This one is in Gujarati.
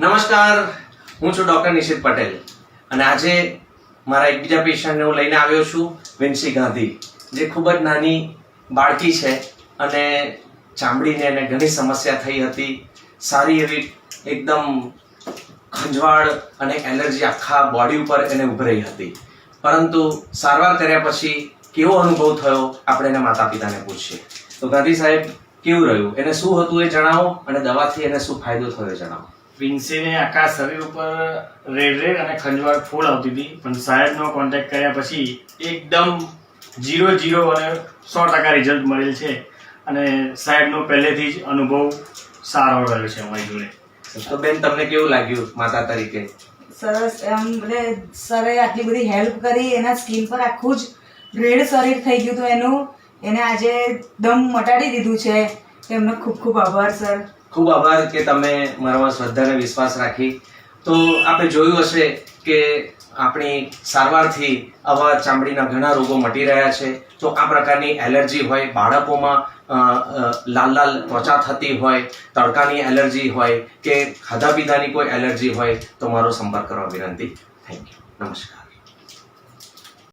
નમસ્કાર, હું છું ડૉક્ટર નિશિત પટેલ અને આજે મારા એક બીજા પેશન્ટને હું લઈને આવ્યો છું વિન્સી ગાંધી, જે ખૂબ જ નાની બાળકી છે અને ચામડીને એને ઘણી સમસ્યા થઈ હતી. સારી એવી એકદમ ખંજવાળ અને એલર્જી આખા બોડી ઉપર એને ઉભરાઈ હતી. પરંતુ સારવાર કર્યા પછી કેવો અનુભવ થયો, આપણે એના માતા પિતાને પૂછીએ. તો ગાંધી સાહેબ, કેવું રહ્યું? એને શું હતું એ જણાવો અને દવાથી એને શું ફાયદો થયો જણાવો. વિન્સીને આખા શરીર ઉપર રેડ રેડ અને ખંજવાળ ફૂલ આવતી હતી. પણ સાહેબનો કોન્ટેક્ટ કર્યા પછી એકદમ જીરો જીરો અને સો ટકા રિઝલ્ટ મળેલ છે. અને સાહેબનો પહેલેથી જ અનુભવ સારો રહ્યો છે અમારી જોડે. તો બેન તમને કેવું લાગ્યું માતા તરીકે? સરસ એમ એટલે સરે આટલી બધી હેલ્પ કરી એના સ્કિન પર આખું જ રેડ શરીર થઈ ગયું હતું એનું. એને આજે દમ મટાડી દીધું છે. એમનો ખૂબ ખૂબ આભાર સર. ખૂબ આભાર કે તમે મારામાં શ્રદ્ધા અને વિશ્વાસ રાખી. તો આપણે જોયું હશે કે આપણી સારવારથી આવા ચામડીના ઘણા રોગો મટી રહ્યા છે. તો આ પ્રકારની એલર્જી હોય, બાળકોમાં લાલ લાલ ત્વચા થતી હોય, તડકાની એલર્જી હોય કે ખાધા પીધાની કોઈ એલર્જી હોય તો મારો સંપર્ક કરવા વિનંતી. થેન્ક યુ નમસ્કાર.